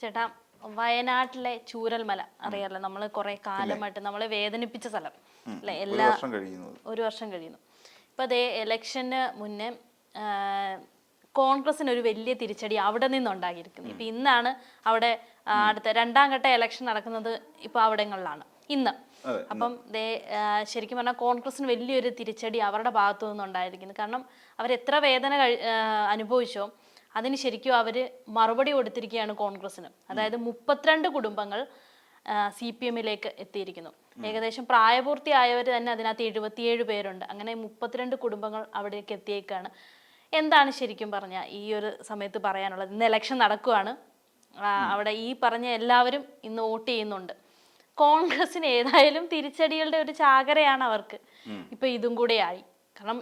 ചേട്ടാ വയനാട്ടിലെ ചൂരൽമല അറിയാലോ? നമ്മൾ കുറെ കാലമായിട്ട് നമ്മളെ വേദനിപ്പിച്ച സ്ഥലം. അല്ലെ? എല്ലാ ഒരു വർഷം കഴിയുന്നു. ഇപ്പൊ അതേ ഇലക്ഷന് മുന്നേ കോൺഗ്രസിന് ഒരു വലിയ തിരിച്ചടി അവിടെ നിന്നുണ്ടാക്കിയിരിക്കുന്നത് ഇപ്പൊ ഇന്നാണ് അവിടെ അടുത്ത രണ്ടാം ഘട്ട ഇലക്ഷൻ നടക്കുന്നത് ഇപ്പൊ അവിടങ്ങളിലാണ്. ഇന്ന്. അപ്പം ദേ ശരിക്കും പറഞ്ഞാൽ കോൺഗ്രസിന് വലിയൊരു തിരിച്ചടി അവരുടെ ഭാഗത്തു നിന്നുണ്ടായിരിക്കുന്നു. കാരണം അവരെത്ര വേദന കഴി- ആ, അനുഭവിച്ചോ അതിന് ശരിക്കും അവർ മറുപടി കൊടുത്തിരിക്കുകയാണ് കോൺഗ്രസിന് അതായത് മുപ്പത്തിരണ്ട് കുടുംബങ്ങൾ സി പി എമ്മിലേക്ക് എത്തിയിരിക്കുന്നു. ഏകദേശം പ്രായപൂർത്തിയായവർ തന്നെ അതിനകത്ത് എഴുപത്തിയേഴ് പേരുണ്ട്. അങ്ങനെ മുപ്പത്തിരണ്ട് കുടുംബങ്ങൾ അവിടേക്ക് എത്തിയേക്കാണ്. എന്താണ് ശരിക്കും പറഞ്ഞ ഈ ഒരു സമയത്ത് പറയാനുള്ളത്? ഇന്ന് ഇലക്ഷൻ നടക്കുവാണ്. അവിടെ ഈ പറഞ്ഞ എല്ലാവരും ഇന്ന് വോട്ട് ചെയ്യുന്നുണ്ട്. കോൺഗ്രസിന് ഏതായാലും തിരിച്ചടികളുടെ ഒരു ചാകരയാണ് അവർക്ക്. ഇപ്പൊ ഇതും കൂടെ ആയി. കാരണം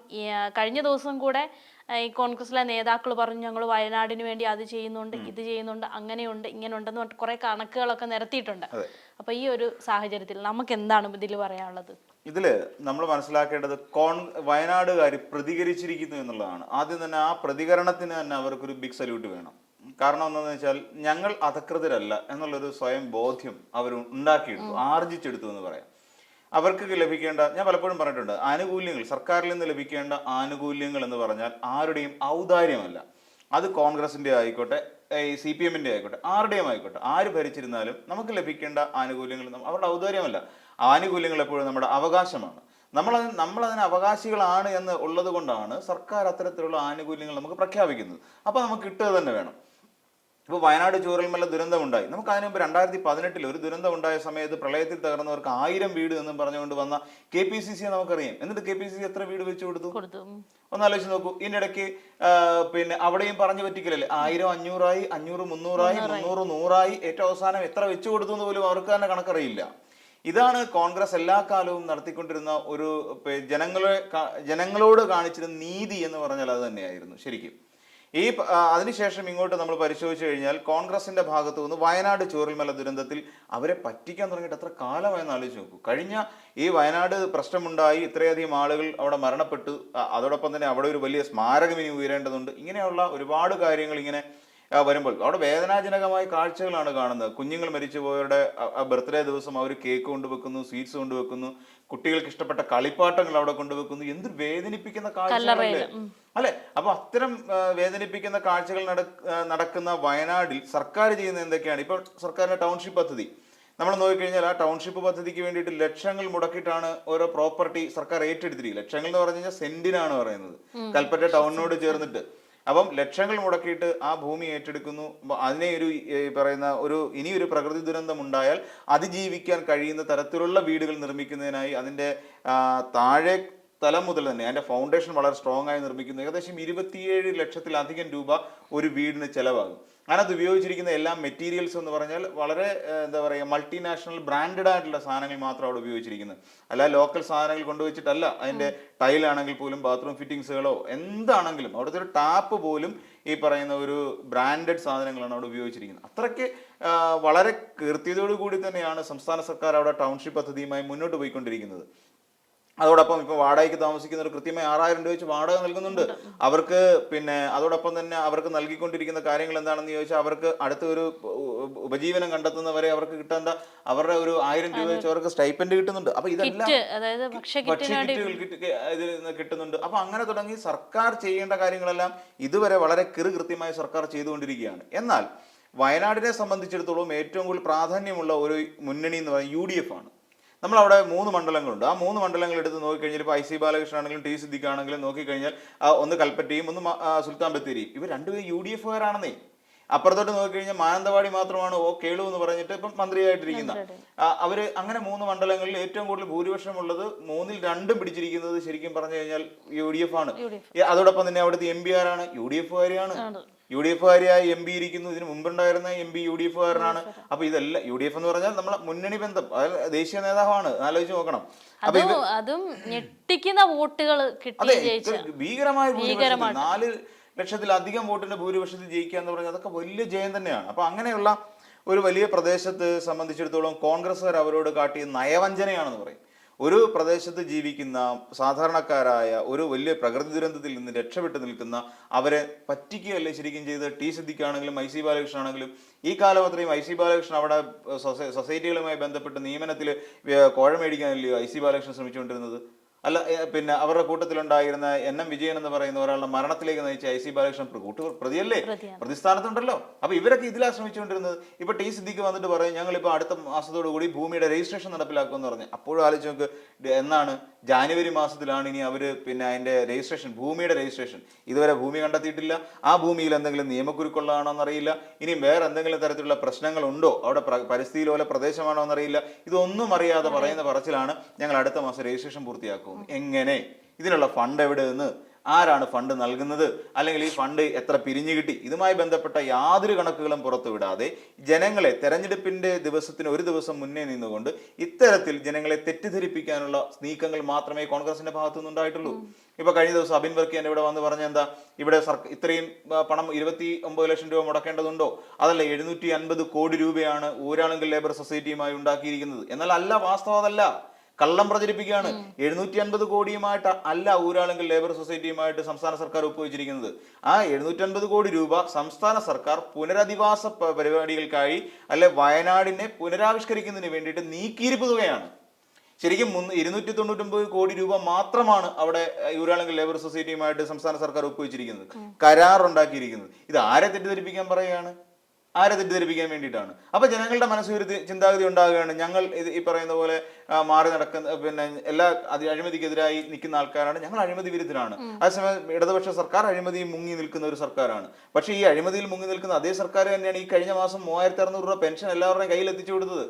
കഴിഞ്ഞ ദിവസം കൂടെ ഈ കോൺഗ്രസിലെ നേതാക്കൾ പറഞ്ഞു ഞങ്ങൾ വയനാടിന് വേണ്ടി അത് ചെയ്യുന്നുണ്ട് ഇത് ചെയ്യുന്നുണ്ട് അങ്ങനെയുണ്ട് ഇങ്ങനെ ഉണ്ടെന്ന് പറഞ്ഞിട്ട് കുറെ കണക്കുകളൊക്കെ നിരത്തിയിട്ടുണ്ട്. അപ്പോൾ അപ്പൊ ഈ ഒരു സാഹചര്യത്തിൽ നമുക്ക് എന്താണ് ഇതിൽ പറയാനുള്ളത്? ഇതിൽ നമ്മൾ മനസ്സിലാക്കേണ്ടത് കോൺ വയനാടുകാർ പ്രതികരിച്ചിരിക്കുന്നു എന്നുള്ളതാണ്. ആദ്യം തന്നെ ആ പ്രതികരണത്തിന് തന്നെ അവർക്കൊരു ബിഗ് സല്യൂട്ട് വേണം. കാരണം എന്താണെന്ന് വെച്ചാൽ ഞങ്ങൾ അധകൃതരല്ല എന്നുള്ളൊരു സ്വയം ബോധ്യം അവർ ഉണ്ടാക്കിയെടുത്തു ആർജിച്ചെടുത്തു എന്ന് പറയാം. അവർക്ക് ലഭിക്കേണ്ട ഞാൻ പലപ്പോഴും പറഞ്ഞിട്ടുണ്ട് ആനുകൂല്യങ്ങൾ സർക്കാരിൽ നിന്ന് ലഭിക്കേണ്ട ആനുകൂല്യങ്ങൾ എന്ന് പറഞ്ഞാൽ ആരുടെയും ഔദാര്യമല്ല. അത് കോൺഗ്രസിന്റെ ആയിക്കോട്ടെ ഈ സി പി എമ്മിന്റെ ആയിക്കോട്ടെ ആരുടെയും ആയിക്കോട്ടെ. ആര് ഭരിച്ചിരുന്നാലും നമുക്ക് ലഭിക്കേണ്ട ആനുകൂല്യങ്ങൾ അവരുടെ ഔദാര്യമല്ല. ആനുകൂല്യങ്ങൾ എപ്പോഴും നമ്മുടെ അവകാശമാണ്. നമ്മളതിന് നമ്മളതിന് അവകാശികളാണ് എന്ന് ഉള്ളത് കൊണ്ടാണ് സർക്കാർ അത്തരത്തിലുള്ള ആനുകൂല്യങ്ങൾ നമുക്ക് പ്രഖ്യാപിക്കുന്നത്. അപ്പോൾ നമുക്ക് കിട്ടുക തന്നെ വേണം. ഇപ്പോൾ വയനാട് ചൂരൽമല ദുരന്തമുണ്ടായി. നമുക്ക് അതിന് മുമ്പ് രണ്ടായിരത്തി പതിനെട്ടിൽ ഒരു ദുരന്തം ഉണ്ടായ സമയത്ത് പ്രളയത്തിൽ തകർന്നവർക്ക് ആയിരം വീട് എന്നും പറഞ്ഞുകൊണ്ട് വന്ന കെ പി സി സിയെ നമുക്കറിയാം. എന്നിട്ട് കെ പി സി സി എത്ര വീട് വെച്ചു കൊടുത്തു? കൊടുത്തു. ഒന്ന് ആലോചിച്ച് നോക്കൂ ഇതിനിടയ്ക്ക് പിന്നെ അവിടെയും പറഞ്ഞു പറ്റിക്കലല്ലേ? ആയിരം അഞ്ഞൂറായി അഞ്ഞൂറ് മുന്നൂറായി മുന്നൂറ് നൂറായി ഏറ്റവും അവസാനം എത്ര വെച്ചു കൊടുത്തു എന്ന് പോലും അവർക്ക് തന്നെ കണക്കറിയില്ല. ഇതാണ് കോൺഗ്രസ് എല്ലാ കാലവും നടത്തിക്കൊണ്ടിരുന്ന ഒരു ജനങ്ങളെ ജനങ്ങളോട് കാണിച്ചിരുന്ന നീതി എന്ന് പറഞ്ഞാൽ അത് തന്നെയായിരുന്നു ശരിക്കും. ഈ അതിനുശേഷം ഇങ്ങോട്ട് നമ്മൾ പരിശോധിച്ചു കഴിഞ്ഞാൽ കോൺഗ്രസിന്റെ ഭാഗത്തു നിന്ന് വയനാട് ചൂരൽമല ദുരന്തത്തിൽ അവരെ പറ്റിക്കാൻ തുടങ്ങിയിട്ട് എത്ര കാലമായെന്ന് ആലോചിച്ച് നോക്കൂ. കഴിഞ്ഞ ഈ വയനാട് പ്രശ്നമുണ്ടായി ഇത്രയധികം ആളുകൾ അവിടെ മരണപ്പെട്ടു. അതോടൊപ്പം തന്നെ അവിടെ ഒരു വലിയ സ്മാരകം ഇനി ഉയരേണ്ടതുണ്ട്. ഇങ്ങനെയുള്ള ഒരുപാട് കാര്യങ്ങൾ ഇങ്ങനെ വരുമ്പോൾ അവിടെ വേദനാജനകമായ കാഴ്ചകളാണ് കാണുന്നത്. കുഞ്ഞുങ്ങൾ മരിച്ചുപോയവരുടെ ബർത്ത്ഡേ ദിവസം അവർ കേക്ക് കൊണ്ടുവെക്കുന്നു സ്വീറ്റ്സ് കൊണ്ടുവെക്കുന്നു. കുട്ടികൾക്ക് ഇഷ്ടപ്പെട്ട കളിപ്പാട്ടങ്ങൾ അവിടെ കൊണ്ടുവെക്കുന്നു. എന്ത് വേദനിപ്പിക്കുന്ന കാഴ്ചകളല്ലേ? അല്ലെ? അപ്പൊ അത്തരം വേദനിപ്പിക്കുന്ന കാഴ്ചകൾ നടക്കുന്ന വയനാടിൽ സർക്കാർ ചെയ്യുന്ന എന്തൊക്കെയാണ്? ഇപ്പൊ സർക്കാരിന്റെ ടൗൺഷിപ്പ് പദ്ധതി. നമ്മൾ നോക്കിക്കഴിഞ്ഞാൽ ആ ടൗൺഷിപ്പ് പദ്ധതിക്ക് വേണ്ടിയിട്ട് ലക്ഷങ്ങൾ മുടക്കിയിട്ടാണ് ഓരോ പ്രോപ്പർട്ടി സർക്കാർ ഏറ്റെടുത്തിരിക്കുന്നത്. ലക്ഷങ്ങൾ എന്ന് പറഞ്ഞു കഴിഞ്ഞാൽ സെന്റിനാണ് പറയുന്നത്. കൽപ്പറ്റ ടൗണിനോട് ചേർന്നിട്ട്. അപ്പം ലക്ഷങ്ങൾ മുടക്കിയിട്ട് ആ ഭൂമി ഏറ്റെടുക്കുന്നു. അതിനെ ഒരു പറയുന്ന ഒരു ഇനിയൊരു പ്രകൃതി ദുരന്തം ഉണ്ടായാൽ അതിജീവിക്കാൻ കഴിയുന്ന തരത്തിലുള്ള വീടുകൾ നിർമ്മിക്കുന്നതിനായി അതിന്റെ താഴെ തലം മുതൽ തന്നെ അതിന്റെ ഫൗണ്ടേഷൻ വളരെ സ്ട്രോങ് ആയി നിർമ്മിക്കുന്നു. ഏകദേശം ഇരുപത്തിയേഴ് ലക്ഷത്തിലധികം രൂപ ഒരു വീടിന് ചെലവാകും. അതിനകത്ത് ഉപയോഗിച്ചിരിക്കുന്ന എല്ലാ മെറ്റീരിയൽസ് എന്ന് പറഞ്ഞാൽ വളരെ എന്താ പറയുക മൾട്ടിനാഷണൽ ബ്രാൻഡഡ് ആയിട്ടുള്ള സാധനങ്ങൾ മാത്രം അവിടെ ഉപയോഗിച്ചിരിക്കുന്നത്. അല്ല ലോക്കൽ സാധനങ്ങൾ കൊണ്ടുവച്ചിട്ടല്ല അതിന്റെ ടൈലാണെങ്കിൽ പോലും ബാത്റൂം ഫിറ്റിങ്സുകളോ എന്താണെങ്കിലും അവിടുത്തെ ഒരു ടാപ്പ് പോലും ഈ പറയുന്ന ഒരു ബ്രാൻഡഡ് സാധനങ്ങളാണ് അവിടെ ഉപയോഗിച്ചിരിക്കുന്നത്. അത്രയ്ക്ക് വളരെ കീർത്തിയതോടു കൂടി തന്നെയാണ് സംസ്ഥാന സർക്കാർ അവിടെ ടൗൺഷിപ്പ് പദ്ധതിയുമായി മുന്നോട്ട് പോയിക്കൊണ്ടിരിക്കുന്നത്. അതോടൊപ്പം ഇപ്പൊ വാടകയ്ക്ക് താമസിക്കുന്നവർ കൃത്യമായി ആറായിരം രൂപ വെച്ച് വാടക നൽകുന്നുണ്ട്. അവർക്ക് പിന്നെ അതോടൊപ്പം തന്നെ അവർക്ക് നൽകിക്കൊണ്ടിരിക്കുന്ന കാര്യങ്ങൾ എന്താണെന്ന് ചോദിച്ചാൽ അവർക്ക് അടുത്ത ഒരു ഉപജീവനം കണ്ടെത്തുന്നവരെ അവർക്ക് കിട്ടേണ്ട അവരുടെ ഒരു ആയിരം രൂപ വെച്ച് അവർക്ക് സ്റ്റൈപ്പൻഡ് കിട്ടുന്നുണ്ട്. അപ്പൊ ഇതെല്ലാം കിട്ടുന്നുണ്ട്. അപ്പൊ അങ്ങനെ തുടങ്ങി സർക്കാർ ചെയ്യേണ്ട കാര്യങ്ങളെല്ലാം ഇതുവരെ വളരെ കിറു കൃത്യമായി സർക്കാർ ചെയ്തുകൊണ്ടിരിക്കുകയാണ്. എന്നാൽ വയനാടിനെ സംബന്ധിച്ചിടത്തോളം ഏറ്റവും കൂടുതൽ പ്രാധാന്യമുള്ള ഒരു മുന്നണി എന്ന് പറയുന്നത് യു ഡി എഫ് ആണ്. നമ്മളവിടെ മൂന്ന് മണ്ഡലങ്ങളുണ്ട്. ആ മൂന്ന് മണ്ഡലങ്ങൾ എടുത്ത് നോക്കിക്കഴിഞ്ഞാൽ ഇപ്പോൾ ഐ സി ബാലകൃഷ്ണൻ ആണെങ്കിലും ടി സിദ്ദിഖ് ആണെങ്കിലും നോക്കിക്കഴിഞ്ഞാൽ ഒന്ന് കൽപ്പറ്റയും ഒന്ന് സുൽത്താൻ ബത്തേരിയും ഇവർ രണ്ടുപേരും യു ഡി എഫുകാരാണെന്നേ അപ്പുറത്തോട്ട് നോക്കിക്കഴിഞ്ഞാൽ മാനന്തവാടി മാത്രമാണ് ഓ കേളു എന്ന് പറഞ്ഞിട്ട് ഇപ്പം മന്ത്രിയായിട്ടിരിക്കുന്ന. അവർ അവർ അങ്ങനെ മൂന്ന് മണ്ഡലങ്ങളിൽ ഏറ്റവും കൂടുതൽ ഭൂരിപക്ഷമുള്ളത് മൂന്നിൽ രണ്ടും പിടിച്ചിരിക്കുന്നത് ശരിക്കും പറഞ്ഞു കഴിഞ്ഞാൽ യു ഡി എഫ് ആണ്. അതോടൊപ്പം തന്നെ അവിടുത്തെ എം പി ആരാണ് യു ഡി എഫുകാരിയാണ് യു ഡി എഫുകാരിയായി എം പി ഇരിക്കുന്നു. ഇതിന് മുമ്പുണ്ടായിരുന്ന എം പി യു ഡി എഫുകാരനാണ്. അപ്പൊ ഇതെല്ലാം യു ഡി എഫ് എന്ന് പറഞ്ഞാൽ നമ്മളെ മുന്നണി ബന്ധം. അതായത് ദേശീയ നേതാവാണ്. ആലോചിച്ച് നോക്കണം. അപ്പൊ അതും ഞെട്ടിക്കുന്ന വോട്ടുകൾ അതെ ഭീകരമായ നാല് ലക്ഷത്തിലധികം വോട്ടിന്റെ ഭൂരിപക്ഷത്തിൽ ജയിക്കുക എന്ന് പറഞ്ഞാൽ അതൊക്കെ വലിയ ജയം തന്നെയാണ്. അപ്പൊ അങ്ങനെയുള്ള ഒരു വലിയ പ്രദേശത്ത് സംബന്ധിച്ചിടത്തോളം കോൺഗ്രസ്സുകാർ അവരോട് കാട്ടിയ നയവഞ്ചനയാണെന്ന് പറയും. ഒരു പ്രദേശത്ത് ജീവിക്കുന്ന സാധാരണക്കാരായ ഒരു വലിയ പ്രകൃതി ദുരന്തത്തിൽ നിന്ന് രക്ഷപ്പെട്ടു നിൽക്കുന്ന അവരെ പറ്റിക്കുകയല്ലേ ശരിക്കും ചെയ്ത് ടി സിദ്ദിഖാണെങ്കിലും ഐ സി ബാലകൃഷ്ണൻ ആണെങ്കിലും ഈ കാലം അത്രയും ഐ സി ബാലകൃഷ്ണൻ അവിടെ സൊസൈറ്റികളുമായി ബന്ധപ്പെട്ട് നിയമനത്തിൽ കോഴ മേടിക്കാനല്ലയോ ഐ സി ബാലകൃഷ്ണൻ ശ്രമിച്ചുകൊണ്ടിരുന്നത്? അല്ല പിന്നെ അവരുടെ കൂട്ടത്തിലുണ്ടായിരുന്ന എൻ എം വിജയൻ എന്ന് പറയുന്ന ഒരാളുടെ മരണത്തിലേക്ക് നയിച്ച ഐ സി ബാലകൃഷ്ണൻ പ്രതിയല്ലേ? പ്രതിസ്ഥാനത്തുണ്ടല്ലോ. അപ്പൊ ഇവരൊക്കെ ഇതിലാ ശ്രമിച്ചുകൊണ്ടിരുന്നത്. ഇപ്പൊ ടി സിദ്ദിഖ് വന്നിട്ട് പറയും ഞങ്ങൾ ഇപ്പൊ അടുത്ത മാസത്തോടു കൂടി ഭൂമിയുടെ രജിസ്ട്രേഷൻ നടപ്പിലാക്കുമെന്ന് പറഞ്ഞു. അപ്പോഴും ആലോചിച്ച് നോക്ക് എന്നാണ് ജാനുവരി മാസത്തിലാണ് ഇനി അവർ പിന്നെ അതിന്റെ രജിസ്ട്രേഷൻ ഭൂമിയുടെ രജിസ്ട്രേഷൻ. ഇതുവരെ ഭൂമി കണ്ടെത്തിയിട്ടില്ല. ആ ഭൂമിയിൽ എന്തെങ്കിലും നിയമക്കുരുക്കുള്ളതാണോ എന്നറിയില്ല ഇനി വേറെ എന്തെങ്കിലും തരത്തിലുള്ള പ്രശ്നങ്ങൾ ഉണ്ടോ അവിടെ പ്ര- പരിസ്ഥിതി പോലെ പ്രദേശമാണോ എന്നറിയില്ല ഇതൊന്നും അറിയാതെ പറയുന്ന പറച്ചിലാണ് ഞങ്ങൾ അടുത്ത മാസം രജിസ്ട്രേഷൻ പൂർത്തിയാക്കും. എങ്ങനെ? ഇതിനുള്ള ഫണ്ട് എവിടെ നിന്ന് ആരാണ് ഫണ്ട് നൽകുന്നത്? അല്ലെങ്കിൽ ഈ ഫണ്ട് എത്ര പിരിഞ്ഞു കിട്ടി? ഇതുമായി ബന്ധപ്പെട്ട യാതൊരു കണക്കുകളും പുറത്തുവിടാതെ ജനങ്ങളെ തെരഞ്ഞെടുപ്പിന്റെ ദിവസത്തിന് ഒരു ദിവസം മുന്നേ നിന്നുകൊണ്ട് ഇത്തരത്തിൽ ജനങ്ങളെ തെറ്റിദ്ധരിപ്പിക്കാനുള്ള നീക്കങ്ങൾ മാത്രമേ കോൺഗ്രസിന്റെ ഭാഗത്തു നിന്നുണ്ടായിട്ടുള്ളൂ ഇപ്പൊ കഴിഞ്ഞ ദിവസം അബിൻ വർക്കി എന്നെ ഇവിടെ വന്ന് പറഞ്ഞ എന്താ? ഇവിടെ ഇത്രയും പണം ഇരുപത്തി ഒമ്പത് ലക്ഷം രൂപ മുടക്കേണ്ടതുണ്ടോ? അതല്ല എഴുന്നൂറ്റി അൻപത് കോടി രൂപയാണ് ഊരാളുങ്കൽ ലേബർ സൊസൈറ്റിയുമായി ഉണ്ടാക്കിയിരിക്കുന്നത്. എന്നാൽ അല്ല വാസ്തവം അതല്ല. കള്ളം പ്രചരിപ്പിക്കുകയാണ്. എഴുന്നൂറ്റി അൻപത് കോടിയുമായിട്ട് അല്ല ഊരാളുങ്കൽ ലേബർ സൊസൈറ്റിയുമായിട്ട് സംസ്ഥാന സർക്കാർ ഒപ്പുവെച്ചിരിക്കുന്നത്. ആ എഴുന്നൂറ്റി അൻപത് കോടി രൂപ സംസ്ഥാന സർക്കാർ പുനരധിവാസ പരിപാടികൾക്കായി അല്ലെ വയനാടിനെ പുനരാവിഷ്കരിക്കുന്നതിന് വേണ്ടിയിട്ട് നീക്കിയിരിപ്പ് തുകയാണ്. ശരിക്കും മുന്ന് ഇരുന്നൂറ്റി തൊണ്ണൂറ്റൊമ്പത് കോടി രൂപ മാത്രമാണ് അവിടെ യൂരാളെങ്കിൽ ലേബർ സൊസൈറ്റിയുമായിട്ട് സംസ്ഥാന സർക്കാർ ഒപ്പുവെച്ചിരിക്കുന്നത്. കരാറുണ്ടാക്കിയിരിക്കുന്നത്. ഇത് ആരെ തെറ്റിദ്ധരിപ്പിക്കാൻ പറയുകയാണ്? ആരെ തെറ്റിദ്ധരിപ്പിക്കാൻ വേണ്ടിയിട്ടാണ്. അപ്പൊ ജനങ്ങളുടെ മനസ്സിൽ ഒരു ചിന്താഗതി ഉണ്ടാകുകയാണ്. ഞങ്ങൾ ഇത് ഈ പറയുന്ന പോലെ മാറി നടക്കുന്ന പിന്നെ എല്ലാ അതി അഴിമതിക്കെതിരായി നിൽക്കുന്ന ആൾക്കാരാണ്. ഞങ്ങൾ അഴിമതി വിരുദ്ധരാണ്. അതേസമയം ഇടതുപക്ഷ സർക്കാർ അഴിമതി മുങ്ങി നിൽക്കുന്ന ഒരു സർക്കാരാണ്. പക്ഷേ ഈ അഴിമതിയിൽ മുങ്ങി നിൽക്കുന്ന അതേ സർക്കാർ തന്നെയാണ് ഈ കഴിഞ്ഞ മാസം മൂവായിരത്തി അറുന്നൂറ് രൂപ പെൻഷൻ എല്ലാവരുടെയും കയ്യിൽ എത്തിച്ചു കൊടുത്തത്.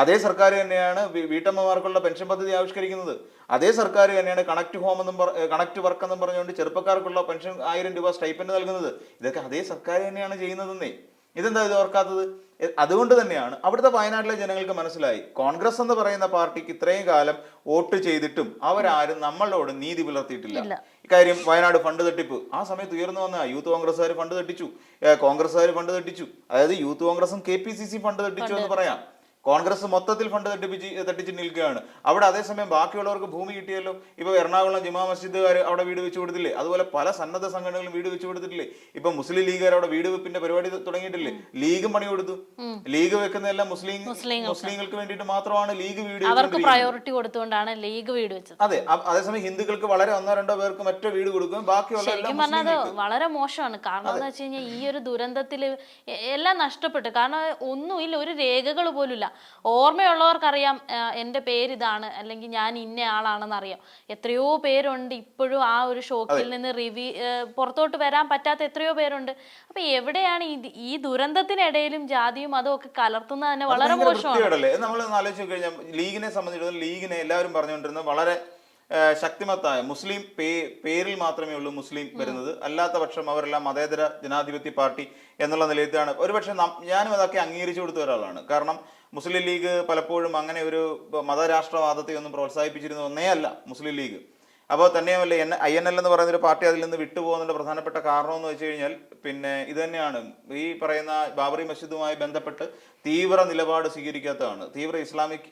അതേ സർക്കാർ തന്നെയാണ് വീട്ടമ്മമാർക്കുള്ള പെൻഷൻ പദ്ധതി ആവിഷ്കരിക്കുന്നത്. അതേ സർക്കാർ തന്നെയാണ് കണക്ട് ഹോം എന്നും കണക്ട് വർക്ക് എന്നും പറഞ്ഞുകൊണ്ട് ചെറുപ്പക്കാർക്കുള്ള പെൻഷൻ ആയിരം രൂപ സ്റ്റൈപ്പൻഡ് നൽകുന്നത്. ഇതൊക്കെ അതേ സർക്കാർ തന്നെയാണ് ചെയ്യുന്നതെന്നേ. ഇതെന്താ ഇത് ഓർക്കാത്തത്? അതുകൊണ്ട് തന്നെയാണ് അവിടുത്തെ വയനാട്ടിലെ ജനങ്ങൾക്ക് മനസ്സിലായി. കോൺഗ്രസ് എന്ന് പറയുന്ന പാർട്ടിക്ക് ഇത്രയും കാലം വോട്ട് ചെയ്തിട്ടും അവരാരും നമ്മളോട് നീതി പുലർത്തിയിട്ടില്ല. ഇക്കാര്യം വയനാട് ഫണ്ട് തട്ടിപ്പ്. ആ സമയത്ത് ഉയർന്നു വന്ന യൂത്ത് കോൺഗ്രസ്സുകാർ ഫണ്ട് തട്ടിച്ചു. കോൺഗ്രസ്സുകാർ ഫണ്ട് തട്ടിച്ചു. അതായത് യൂത്ത് കോൺഗ്രസും K P C C fund തട്ടിച്ചു എന്ന് പറയാം. കോൺഗ്രസ് മൊത്തത്തിൽ ഫണ്ട് തട്ടിപ്പിച്ച് തട്ടിച്ച് നിൽക്കുകയാണ്. അവിടെ അതേസമയം ബാക്കിയുള്ളവർക്ക് ഭൂമി കിട്ടിയല്ലോ. ഇപ്പൊ എറണാകുളം ജുമാ മസ്ജിദുകാർ അവിടെ വീട് വെച്ചു കൊടുത്തില്ലേ? അതുപോലെ പല സന്നദ്ധ സംഘടനകളും വീട് വെച്ചു കൊടുത്തിട്ടില്ലേ? ഇപ്പൊ മുസ്ലിം ലീഗുകാർ അവിടെ വീട് വെപ്പിന്റെ പരിപാടി തുടങ്ങിയിട്ടില്ലേ? ലീഗ് പണി കൊടുത്തു. ലീഗ് വെക്കുന്നതെല്ലാം മുസ്ലിം മുസ്ലിങ്ങൾക്ക്. വേണ്ടിയിട്ട് മാത്രമാണ് ലീഗ് വീട് അവർക്ക് പ്രയോറിറ്റി കൊടുത്തുകൊണ്ടാണ് ലീഗ് വീട് വെച്ചത്. അതെ അതേസമയം ഹിന്ദുക്കൾക്ക് വളരെ ഒന്നോ രണ്ടോ പേർക്ക് മറ്റോ വീട് കൊടുക്കും. ബാക്കിയുള്ള വളരെ മോശമാണ്. കാരണം എന്ന് വെച്ച് കഴിഞ്ഞാൽ ഈ ഒരു ദുരന്തത്തിൽ എല്ലാം നഷ്ടപ്പെട്ടു. കാരണം ഒന്നുമില്ല ഒരു രേഖകൾ പോലും ഇല്ല ഓർമ്മയുള്ളവർക്കറിയാം എന്റെ പേരിതാണ് അല്ലെങ്കിൽ ഞാൻ ഇന്ന ആളാണെന്ന് അറിയാം എത്രയോ പേരുണ്ട് ഇപ്പോഴും ആ ഒരു ഷോക്കിൽ നിന്ന് റിവി പുറത്തോട്ട് വരാൻ പറ്റാത്ത എത്രയോ പേരുണ്ട്. അപ്പൊ എവിടെയാണ് ഈ ഈ ദുരന്തത്തിനിടയിലും ജാതിയും അതും ഒക്കെ കലർത്തുന്നത് തന്നെ വളരെ മോശമാണ്. നമ്മൾ ആലോചിച്ച് കഴിഞ്ഞാൽ ലീഗിനെ സംബന്ധിച്ചിടത്തോളം ലീഗിനെ എല്ലാവരും പറഞ്ഞുകൊണ്ടിരുന്നത് വളരെ ശക്തിമത്തായ മുസ്ലിം പേ പേരിൽ മാത്രമേ ഉള്ളൂ മുസ്ലിം വരുന്നത്. അല്ലാത്ത പക്ഷം അവരെല്ലാം മതേതര ജനാധിപത്യ പാർട്ടി എന്നുള്ള നിലയിലാണ്. ഒരുപക്ഷെ ഞാനും അതൊക്കെ അംഗീകരിച്ചു കൊടുത്ത ഒരാളാണ്. കാരണം മുസ്ലിം ലീഗ് പലപ്പോഴും അങ്ങനെ ഒരു മതരാഷ്ട്രവാദത്തെ ഒന്നും പ്രോത്സാഹിപ്പിച്ചിരുന്ന ഒന്നേ അല്ല മുസ്ലിം ലീഗ്. അപ്പോൾ തന്നെയുമല്ല എൻ ഐ എൻ എൽ എന്ന് പറയുന്ന ഒരു പാർട്ടി അതിൽ നിന്ന് വിട്ടുപോകുന്നതിന്റെ പ്രധാനപ്പെട്ട കാരണം എന്ന് വെച്ച് കഴിഞ്ഞാൽ പിന്നെ ഇത് തന്നെയാണ്. ഈ പറയുന്ന ബാബറി മസ്ജിദുമായി ബന്ധപ്പെട്ട് തീവ്ര നിലപാട് സ്വീകരിക്കാത്തതാണ്. തീവ്ര ഇസ്ലാമിക്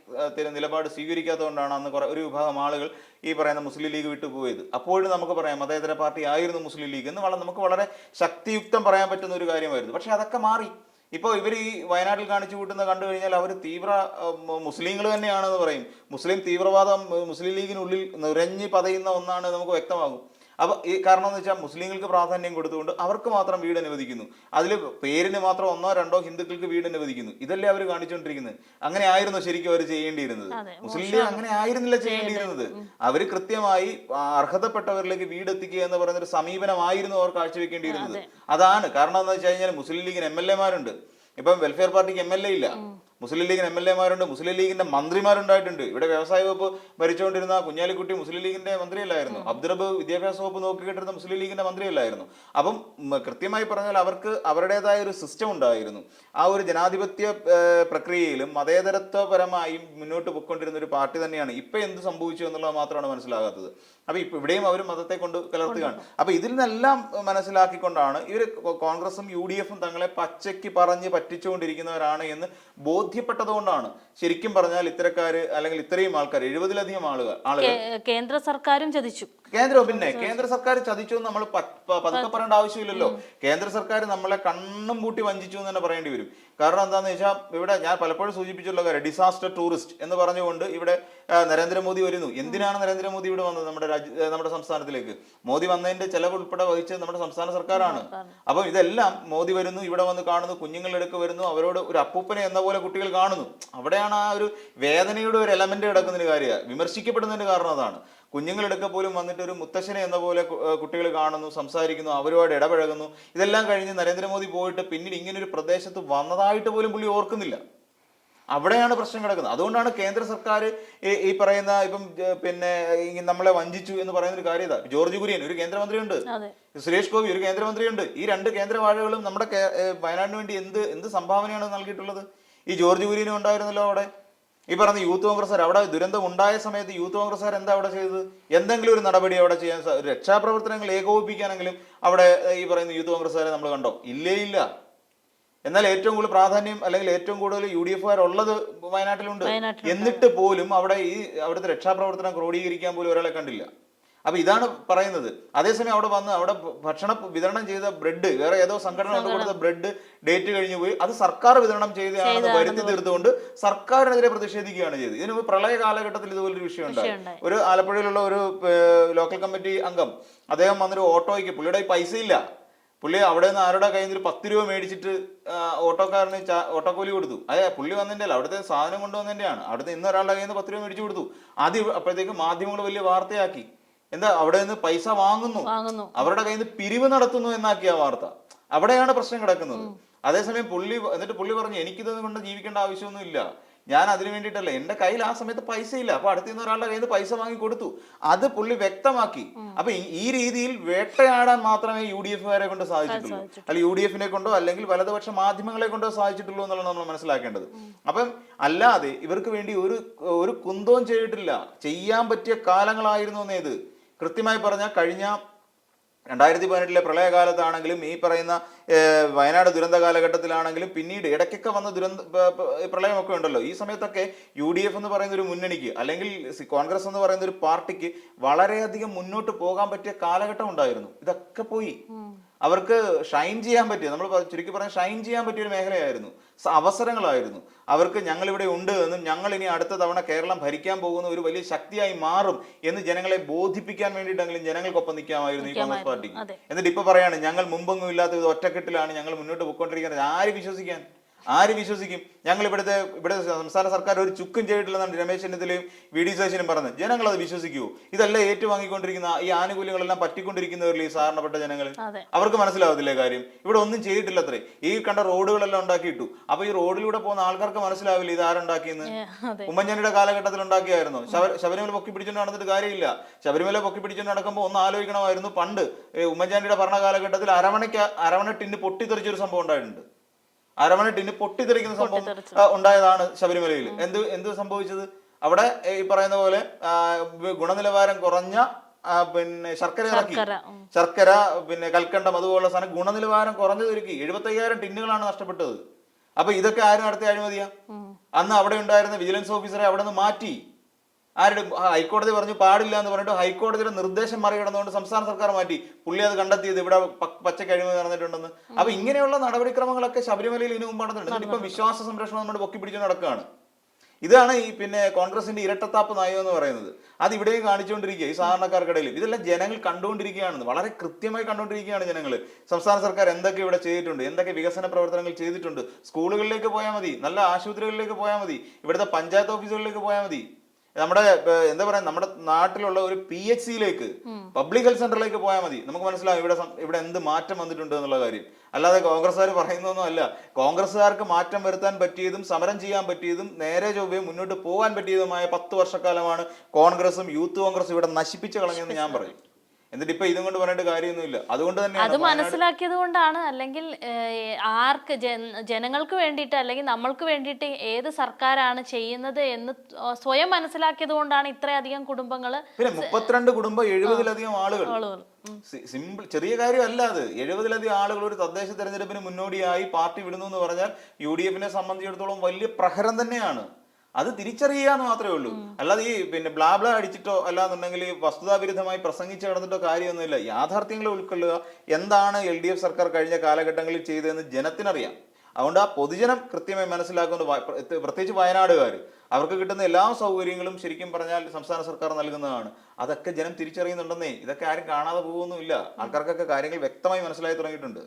നിലപാട് സ്വീകരിക്കാത്തതുകൊണ്ടാണ് അന്ന് കുറേ ഒരു വിഭാഗം ആളുകൾ ഈ പറയുന്ന മുസ്ലിം ലീഗ് വിട്ടുപോയത്. അപ്പോഴും നമുക്ക് പറയാം മതേതര പാർട്ടി ആയിരുന്നു മുസ്ലിം ലീഗ് എന്ന് വളരെ നമുക്ക് വളരെ ശക്തിയുക്തം പറയാൻ പറ്റുന്ന ഒരു കാര്യമായിരുന്നു. പക്ഷേ അതൊക്കെ മാറി. ഇപ്പോൾ ഇവർ ഈ വയനാട്ടിൽ കാണിച്ചു കൂട്ടുന്ന കണ്ടു കഴിഞ്ഞാൽ അവർ തീവ്ര മുസ്ലിങ്ങൾ തന്നെയാണെന്ന് പറയും. മുസ്ലിം തീവ്രവാദം മുസ്ലിം ലീഗിനുള്ളിൽ നിറഞ്ഞ് പതയുന്ന ഒന്നാണ് നമുക്ക് വ്യക്തമാകും. അപ്പൊ ഈ കാരണം എന്ന് വെച്ചാൽ മുസ്ലിങ്ങൾക്ക് പ്രാധാന്യം കൊടുത്തുകൊണ്ട് അവർക്ക് മാത്രം വീട് അനുവദിക്കുന്നു. അതിൽ പേരിന് മാത്രം ഒന്നോ രണ്ടോ ഹിന്ദുക്കൾക്ക് വീട് അനുവദിക്കുന്നു. ഇതല്ലേ അവർ കാണിച്ചുകൊണ്ടിരിക്കുന്നത് അങ്ങനെ ആയിരുന്നു ശരിക്കും അവർ ചെയ്യേണ്ടിയിരുന്നത്? മുസ്ലിം ലീഗ് അങ്ങനെ ആയിരുന്നില്ല ചെയ്യേണ്ടിയിരുന്നത്. അവർ കൃത്യമായി അർഹതപ്പെട്ടവരിലേക്ക് വീട് എത്തിക്കുക എന്ന് പറയുന്ന ഒരു സമീപനമായിരുന്നു അവർ കാഴ്ചവെക്കേണ്ടിയിരുന്നത്. അതാണ്. കാരണം എന്താ വെച്ച് കഴിഞ്ഞാൽ മുസ്ലിം ലീഗിന് എം എൽ എമാരുണ്ട് ഇപ്പം വെൽഫെയർ പാർട്ടിക്ക് എം എൽ എ ഇല്ല. മുസ്ലിം ലീഗിന് എം എൽ എമാരുണ്ട് മുസ്ലിം ലീഗിന്റെ മന്ത്രിമാരുണ്ടായിട്ടുണ്ട്. ഇവിടെ വ്യവസായ വകുപ്പ് ഭരിച്ചുകൊണ്ടിരുന്ന കുഞ്ഞാലിക്കുട്ടി മുസ്ലിം ലീഗിന്റെ മന്ത്രിയല്ലായിരുന്നു. അബ്ദുറബ് വിദ്യാഭ്യാസ വകുപ്പ് നോക്കിക്കിട്ടിരുന്ന മുസ്ലിം ലീഗിന്റെ മന്ത്രിയല്ലായിരുന്നു. അപ്പം കൃത്യമായി പറഞ്ഞാൽ അവർക്ക് അവരുടേതായ ഒരു സിസ്റ്റം ഉണ്ടായിരുന്നു. ആ ഒരു ജനാധിപത്യ പ്രക്രിയയിലും മതേതരത്വപരമായും മുന്നോട്ട് പോയിക്കൊണ്ടിരുന്ന ഒരു പാർട്ടി തന്നെയാണ്. ഇപ്പൊ എന്ത് സംഭവിച്ചു എന്നുള്ളത് മാത്രമാണ് മനസ്സിലാകാത്തത്. അപ്പൊ ഇപ്പൊ ഇവിടെയും അവർ മതത്തെ കൊണ്ട് കലർത്തുകയാണ്. അപ്പൊ ഇതിൽ നിന്നെല്ലാം മനസ്സിലാക്കിക്കൊണ്ടാണ് ഇവർ കോൺഗ്രസും യു ഡി എഫും തങ്ങളെ പച്ചയ്ക്ക് പറഞ്ഞ് പറ്റിച്ചുകൊണ്ടിരിക്കുന്നവരാണ് എന്ന് ബോധ്യപ്പെട്ടതുകൊണ്ടാണ്. ശരിക്കും പറഞ്ഞാൽ ഇത്തരക്കാര് അല്ലെങ്കിൽ ഇത്രയും ആൾക്കാർ എഴുപതിലധികം ആളുകൾ ആളുകൾ കേന്ദ്ര സർക്കാരും ചതിച്ചു. കേന്ദ്രം പിന്നെ കേന്ദ്ര സർക്കാർ ചതിച്ചു എന്ന് നമ്മൾ പതുക്കെ പറയേണ്ട ആവശ്യമില്ലല്ലോ. കേന്ദ്ര സർക്കാർ നമ്മളെ കണ്ണും പൂട്ടി വഞ്ചിച്ചു എന്ന് തന്നെ പറയേണ്ടി വരും. കാരണം എന്താണെന്ന് വെച്ചാൽ ഇവിടെ ഞാൻ പലപ്പോഴും സൂചിപ്പിച്ചിട്ടുള്ള കാര്യം ഡിസാസ്റ്റർ ടൂറിസ്റ്റ് എന്ന് പറഞ്ഞുകൊണ്ട് ഇവിടെ നരേന്ദ്രമോദി വരുന്നു. എന്തിനാണ് നരേന്ദ്രമോദി ഇവിടെ വന്നത് നമ്മുടെ രാജ്യ നമ്മുടെ സംസ്ഥാനത്തിലേക്ക്? മോദി വന്നതിന്റെ ചെലവ് ഉൾപ്പെടെ വഹിച്ചത് നമ്മുടെ സംസ്ഥാന സർക്കാരാണ്. അപ്പം ഇതെല്ലാം മോദി വരുന്നു ഇവിടെ വന്ന് കാണുന്നു കുഞ്ഞുങ്ങളുടെ അടുക്ക് വരുന്നു അവരോട് ഒരു അപ്പൂപ്പനെ എന്ന പോലെ കുട്ടികൾ കാണുന്നു. അവിടെയാണ് ആ ഒരു വേദനയുടെ ഒരു എലമെന്റ് കിടക്കുന്നതിന് കാര്യമാണ് വിമർശിക്കപ്പെടുന്നതിന് കാരണം അതാണ്. കുഞ്ഞുങ്ങളെടുക്ക പോലും വന്നിട്ട് ഒരു മുത്തശ്ശനെ എന്ന പോലെ കുട്ടികൾ കാണുന്നു സംസാരിക്കുന്നു അവരുമായിട്ട് ഇടപഴകുന്നു. ഇതെല്ലാം കഴിഞ്ഞ് നരേന്ദ്രമോദി പോയിട്ട് പിന്നീട് ഇങ്ങനൊരു പ്രദേശത്ത് വന്നതായിട്ട് പോലും പുള്ളി ഓർക്കുന്നില്ല. അവിടെയാണ് പ്രശ്നം കിടക്കുന്നത്. അതുകൊണ്ടാണ് കേന്ദ്ര സർക്കാർ ഈ- പറയുന്ന ഇപ്പം പിന്നെ നമ്മളെ വഞ്ചിച്ചു എന്ന് പറയുന്ന ഒരു കാര്യം ഇതാ. ജോർജ് കുര്യൻ ഒരു കേന്ദ്രമന്ത്രിയുണ്ട്. സുരേഷ് ഗോപി ഒരു കേന്ദ്രമന്ത്രിയുണ്ട്. ഈ രണ്ട് കേന്ദ്രവാഴകളും നമ്മുടെ വയനാടിന് വേണ്ടി എന്ത് എന്ത് സംഭാവനയാണ് നൽകിയിട്ടുള്ളത്? ഈ ജോർജ് കുര്യനും ഉണ്ടായിരുന്നല്ലോ അവിടെ. ഈ പറഞ്ഞ യൂത്ത് കോൺഗ്രസ്സുകാർ അവിടെ ദുരന്തം ഉണ്ടായ സമയത്ത് യൂത്ത് കോൺഗ്രസ്സുകാർ എന്താ അവിടെ ചെയ്തത്? എന്തെങ്കിലും ഒരു നടപടി അവിടെ ചെയ്യാൻ രക്ഷാപ്രവർത്തനങ്ങൾ ഏകോപിപ്പിക്കാനെങ്കിലും അവിടെ ഈ പറയുന്ന യൂത്ത് കോൺഗ്രസ്സുകാരെ നമ്മൾ കണ്ടോ? ഇല്ലേ ഇല്ല. എന്നാൽ ഏറ്റവും കൂടുതൽ പ്രാധാന്യം അല്ലെങ്കിൽ ഏറ്റവും കൂടുതൽ യു ഡി എഫ് ഉള്ളത് വയനാട്ടിലുണ്ട്. എന്നിട്ട് പോലും അവിടെ ഈ അവിടുത്തെ രക്ഷാപ്രവർത്തനം ക്രോഡീകരിക്കാൻ പോലും ഒരാളെ കണ്ടില്ല. അപ്പൊ ഇതാണ് പറയുന്നത്. അതേസമയം അവിടെ വന്ന് അവിടെ ഭക്ഷണ വിതരണം ചെയ്ത ബ്രെഡ് വേറെ ഏതോ സംഘടന കൊടുത്ത ബ്രെഡ് ഡേറ്റ് കഴിഞ്ഞു പോയി. അത് സർക്കാർ വിതരണം ചെയ്തതാണെന്ന് വരുത്തി തീർത്തുകൊണ്ട് സർക്കാരിനെതിരെ പ്രതിഷേധിക്കുകയാണ് ചെയ്തത്. ഇതിന് പ്രളയ കാലഘട്ടത്തിൽ ഇതുപോലൊരു വിഷയം ഉണ്ടായി. ഒരു ആലപ്പുഴയിലുള്ള ഒരു ലോക്കൽ കമ്മിറ്റി അംഗം അദ്ദേഹം വന്നൊരു ഓട്ടോയ്ക്ക് പുള്ളിയുടെ പൈസ ഇല്ല. പുള്ളി അവിടെ നിന്ന് ആരുടെ കയ്യിൽ നിന്ന് പത്ത് രൂപ മേടിച്ചിട്ട് ഓട്ടോക്കാരന് ഓട്ടോക്കൂലി കൊടുത്തു. അതെ പുള്ളി വന്നതിന്റെ അല്ല അവിടുത്തെ സാധനം കൊണ്ടുവന്നതിന്റെയാണ്. അവിടുത്തെ ഇന്ന് ഒരാളുടെ കയ്യിൽ നിന്ന് പത്ത് രൂപ മേടിച്ചു കൊടുത്തു. ആദ്യം അപ്പോഴത്തേക്ക് മാധ്യമങ്ങൾ വലിയ വാർത്തയാക്കി. എന്താ അവിടെ നിന്ന് പൈസ വാങ്ങുന്നു. അവരുടെ കയ്യിൽ നിന്ന് പിരിവ് നടത്തുന്നു എന്നാക്കിയ വാർത്ത. അവിടെയാണ് പ്രശ്നം കിടക്കുന്നത്. അതേസമയം പുള്ളി എന്നിട്ട് പുള്ളി പറഞ്ഞു എനിക്കിതൊന്നും കൊണ്ട് ജീവിക്കേണ്ട ആവശ്യമൊന്നും ഇല്ല. ഞാൻ അതിനു വേണ്ടിയിട്ടല്ല എന്റെ കയ്യിൽ ആ സമയത്ത് പൈസ ഇല്ല. അപ്പൊ അടുത്ത് നിന്ന് ഒരാളുടെ കയ്യിൽ നിന്ന് പൈസ വാങ്ങി കൊടുത്തു. അത് പുള്ളി വ്യക്തമാക്കി. അപ്പൊ ഈ- രീതിയിൽ വേട്ടയാടാൻ മാത്രമേ യു ഡി എഫുകാരെ കൊണ്ട് സാധിച്ചിട്ടുള്ളൂ. അല്ലെങ്കിൽ യു ഡി എഫിനെ കൊണ്ടോ അല്ലെങ്കിൽ വലതുപക്ഷ മാധ്യമങ്ങളെ കൊണ്ടോ സാധിച്ചിട്ടുള്ളൂ എന്നുള്ളത് നമ്മൾ മനസ്സിലാക്കേണ്ടത്. അപ്പം അല്ലാതെ ഇവർക്ക് വേണ്ടി ഒരു ഒരു കുന്തവും ചെയ്തിട്ടില്ല. ചെയ്യാൻ പറ്റിയ കാലങ്ങളായിരുന്നു എന്നേത് കൃത്യമായി പറഞ്ഞാൽ കഴിഞ്ഞ രണ്ടായിരത്തി പതിനെട്ടിലെ പ്രളയകാലത്താണെങ്കിലും ഈ പറയുന്ന വയനാട് ദുരന്ത കാലഘട്ടത്തിലാണെങ്കിലും പിന്നീട് ഇടയ്ക്കൊക്കെ വന്ന ദുരന്ത പ്രളയമൊക്കെ ഉണ്ടല്ലോ. ഈ സമയത്തൊക്കെ യു ഡി എഫ് എന്ന് പറയുന്ന ഒരു മുന്നണിക്ക് അല്ലെങ്കിൽ കോൺഗ്രസ് എന്ന് പറയുന്ന ഒരു പാർട്ടിക്ക് വളരെയധികം മുന്നോട്ട് പോകാൻ പറ്റിയ കാലഘട്ടം ഉണ്ടായിരുന്നു. ഇതൊക്കെ പോയി. അവർക്ക് ഷൈൻ ചെയ്യാൻ പറ്റിയ നമ്മൾ ചുരുക്കി പറഞ്ഞാൽ ഷൈൻ ചെയ്യാൻ പറ്റിയ ഒരു മേഖലയായിരുന്നു. അവസരങ്ങളായിരുന്നു. അവർക്ക് ഞങ്ങളിവിടെ ഉണ്ട് എന്നും ഞങ്ങൾ ഇനി അടുത്ത തവണ കേരളം ഭരിക്കാൻ പോകുന്ന ഒരു വലിയ ശക്തിയായി മാറും എന്ന് ജനങ്ങളെ ബോധിപ്പിക്കാൻ വേണ്ടിയിട്ടെങ്കിലും ജനങ്ങൾക്കൊപ്പം നിൽക്കാമായിരുന്നു ഈ കോൺഗ്രസ് പാർട്ടിക്ക്. എന്നിട്ട് ഇപ്പൊ പറയാണ് ഞങ്ങൾ മുമ്പൊന്നും ഇല്ലാത്ത ഇത് ഒറ്റക്കെട്ടിലാണ് ഞങ്ങൾ മുന്നോട്ട് പോയിക്കൊണ്ടിരിക്കുന്നത്. ആര് വിശ്വസിക്കാൻ? ആര് വിശ്വസിക്കും? ഞങ്ങൾ ഇവിടുത്തെ ഇവിടെ സംസ്ഥാന സർക്കാർ ഒരു ചുക്കും ചെയ്തിട്ടില്ലെന്നാണ് രമേശ് ചെന്നിത്തലയും വി ഡി സതീശനും പറഞ്ഞത്. ജനങ്ങൾ അത് വിശ്വസിക്കുമോ ഇതെല്ലാം ഏറ്റുവാങ്ങിക്കൊണ്ടിരിക്കുന്ന ഈ ആനുകൂല്യങ്ങളെല്ലാം പറ്റിക്കൊണ്ടിരിക്കുന്നവരിൽ ഈ സാധാരണപ്പെട്ട ജനങ്ങൾ അവർക്ക് മനസ്സിലാവത്തില്ലേ കാര്യം? ഇവിടെ ഒന്നും ചെയ്തിട്ടില്ല അത്രേ ഈ കണ്ട റോഡുകളെല്ലാം ഉണ്ടാക്കിയിട്ടു. അപ്പൊ ഈ റോഡിലൂടെ പോകുന്ന ആൾക്കാർക്ക് മനസ്സിലാവില്ല ഇത് ആരുണ്ടാക്കിയെന്ന്? ഉമ്മൻചാണ്ടിയുടെ കാലഘട്ടത്തിൽ ഉണ്ടാക്കിയായിരുന്നു? ശബ- ശബരിമല പൊക്കി പിടിച്ചുകൊണ്ട് നടന്നിട്ട് കാര്യമില്ല. ശബരിമല പൊക്കി പിടിച്ചുകൊണ്ട് നടക്കുമ്പോൾ ഒന്ന് ആലോചിക്കണമായിരുന്നു. പണ്ട് ഉമ്മൻചാണ്ടിയുടെ ഭരണ കാലഘട്ടത്തിൽ അരമണയ്ക്ക് അരമണ ടിന്ന് പൊട്ടിത്തെറിച്ചൊരു സംഭവം ഉണ്ടായിട്ടുണ്ട്. അരവണ ടിന് പൊട്ടിത്തെറിക്കുന്ന സംഭവം ഉണ്ടായതാണ് ശബരിമലയിൽ. എന്ത് എന്ത് സംഭവിച്ചത്? അവിടെ ഈ പറയുന്ന പോലെ ഗുണനിലവാരം കുറഞ്ഞ പിന്നെ ശർക്കര ഇറക്കി. ശർക്കര പിന്നെ കൽക്കണ്ടം അതുപോലുള്ള സാധനം ഗുണനിലവാരം കുറഞ്ഞതൊരുക്കി എഴുപത്തയ്യായിരം ടിന്നുകളാണ് നഷ്ടപ്പെട്ടത്. അപ്പൊ ഇതൊക്കെ ആര് നടത്തിയ അഴിമതിയാ. അന്ന് അവിടെ ഉണ്ടായിരുന്ന വിജിലൻസ് ഓഫീസറെ അവിടെ നിന്ന് മാറ്റി. ആരുടെ ഹൈക്കോടതി പറഞ്ഞു പാടില്ല എന്ന് പറഞ്ഞിട്ട് ഹൈക്കോടതിയുടെ നിർദ്ദേശം മറികടന്നുകൊണ്ട് സംസ്ഥാന സർക്കാർ മാറ്റി. പുള്ളി അത് കണ്ടെത്തിയത് ഇവിടെ പച്ച പച്ചയ്ക്ക് അഴിമതി നടന്നിട്ടുണ്ടെന്ന് അപ്പൊ ഇങ്ങനെയുള്ള നടപടിക്രമങ്ങളൊക്കെ ശബരിമലയിൽ ഇതിനു മുമ്പ് നടന്നിട്ടുണ്ട് ഇപ്പൊ വിശ്വാസ സംരക്ഷണം നമ്മുടെ പൊക്കി പിടിച്ചു നടക്കുകയാണ്. ഇതാണ് ഈ പിന്നെ കോൺഗ്രസിന്റെ ഇരട്ടത്താപ്പ് നയം എന്ന് പറയുന്നത്. അത് ഇവിടെയും കാണിച്ചുകൊണ്ടിരിക്കുക ഈ സാധാരണക്കാർക്കിടയിൽ ഇതെല്ലാം ജനങ്ങൾ കണ്ടുകൊണ്ടിരിക്കുകയാണ് വളരെ കൃത്യമായി കണ്ടുകൊണ്ടിരിക്കുകയാണ് ജനങ്ങൾ സംസ്ഥാന സർക്കാർ എന്തൊക്കെ ഇവിടെ ചെയ്തിട്ടുണ്ട് എന്തൊക്കെ വികസന പ്രവർത്തനങ്ങൾ ചെയ്തിട്ടുണ്ട്. സ്കൂളുകളിലേക്ക് പോയാൽ മതി നല്ല ആശുപത്രികളിലേക്ക് പോയാൽ മതി ഇവിടുത്തെ പഞ്ചായത്ത് ഓഫീസുകളിലേക്ക് പോയാൽ മതി. നമ്മുടെ എന്താ പറയാ നമ്മുടെ നാട്ടിലുള്ള ഒരു പി എച്ച് സിയിലേക്ക് പബ്ലിക് ഹെൽത്ത് സെന്ററിലേക്ക് പോയാൽ മതി. നമുക്ക് മനസ്സിലാവും ഇവിടെ ഇവിടെ എന്ത് മാറ്റം വന്നിട്ടുണ്ട് എന്നുള്ള കാര്യം. അല്ലാതെ കോൺഗ്രസ്സുകാർ പറയുന്നൊന്നും അല്ല. കോൺഗ്രസ്സുകാർക്ക് മാറ്റം വരുത്താൻ പറ്റിയതും സമരം ചെയ്യാൻ പറ്റിയതും നേരെ ചൊവ്വയും മുന്നോട്ട് പോകാൻ പറ്റിയതുമായ പത്ത് വർഷക്കാലമാണ് കോൺഗ്രസും യൂത്ത് കോൺഗ്രസും ഇവിടെ നശിപ്പിച്ചു കളഞ്ഞെന്ന് ഞാൻ പറയും. എന്നിട്ട് ഇപ്പൊ ഇതും കൊണ്ട് പറഞ്ഞിട്ട് കാര്യമൊന്നുമില്ല. അതുകൊണ്ട് തന്നെ അത് മനസ്സിലാക്കിയത് കൊണ്ടാണ് അല്ലെങ്കിൽ ആർക്ക് ജന- ജനങ്ങൾക്ക് വേണ്ടിയിട്ട് അല്ലെങ്കിൽ നമ്മൾക്ക് വേണ്ടിയിട്ട് ഏത് സർക്കാരാണ് ചെയ്യുന്നത് എന്ന് സ്വയം മനസ്സിലാക്കിയത് കൊണ്ടാണ് ഇത്രയധികം കുടുംബങ്ങൾ പിന്നെ മുപ്പത്തിരണ്ട് കുടുംബം എഴുപതിലധികം ആളുകൾ ആളുകൾ സിമ്പിൾ ചെറിയ കാര്യമല്ല അത്. എഴുപതിലധികം ആളുകൾ ഒരു തദ്ദേശ തെരഞ്ഞെടുപ്പിന് മുന്നോടിയായി പാർട്ടി വിടുന്നു എന്ന് പറഞ്ഞാൽ യു ഡി എഫിനെ സംബന്ധിച്ചിടത്തോളം വലിയ പ്രഹരം തന്നെയാണ്. അത് തിരിച്ചറിയുക എന്ന് മാത്രമേ ഉള്ളൂ. അല്ലാതെ ഈ പിന്നെ ബ്ലാബ്ല അടിച്ചിട്ടോ അല്ലാന്നുണ്ടെങ്കിൽ വസ്തുതാവിരുദ്ധമായി പ്രസംഗിച്ച് കിടന്നിട്ടോ കാര്യമൊന്നുമില്ല. യാഥാർത്ഥ്യങ്ങളെ ഉൾക്കൊള്ളുക. എന്താണ് എൽ ഡി എഫ് സർക്കാർ കഴിഞ്ഞ കാലഘട്ടങ്ങളിൽ ചെയ്തതെന്ന് ജനത്തിനറിയാം. അതുകൊണ്ട് ആ പൊതുജനം കൃത്യമായി മനസ്സിലാക്കുന്ന പ്രത്യേകിച്ച് വയനാടുകാർ അവർക്ക് കിട്ടുന്ന എല്ലാ സൗകര്യങ്ങളും ശരിക്കും പറഞ്ഞാൽ സംസ്ഥാന സർക്കാർ നൽകുന്നതാണ്. അതൊക്കെ ജനം തിരിച്ചറിയുന്നുണ്ടെന്നേ ഇതൊക്കെ ആരും കാണാതെ പോകുന്നുമില്ല. ആൾക്കാർക്കൊക്കെ കാര്യങ്ങൾ വ്യക്തമായി മനസ്സിലായി തുടങ്ങിയിട്ടുണ്ട്.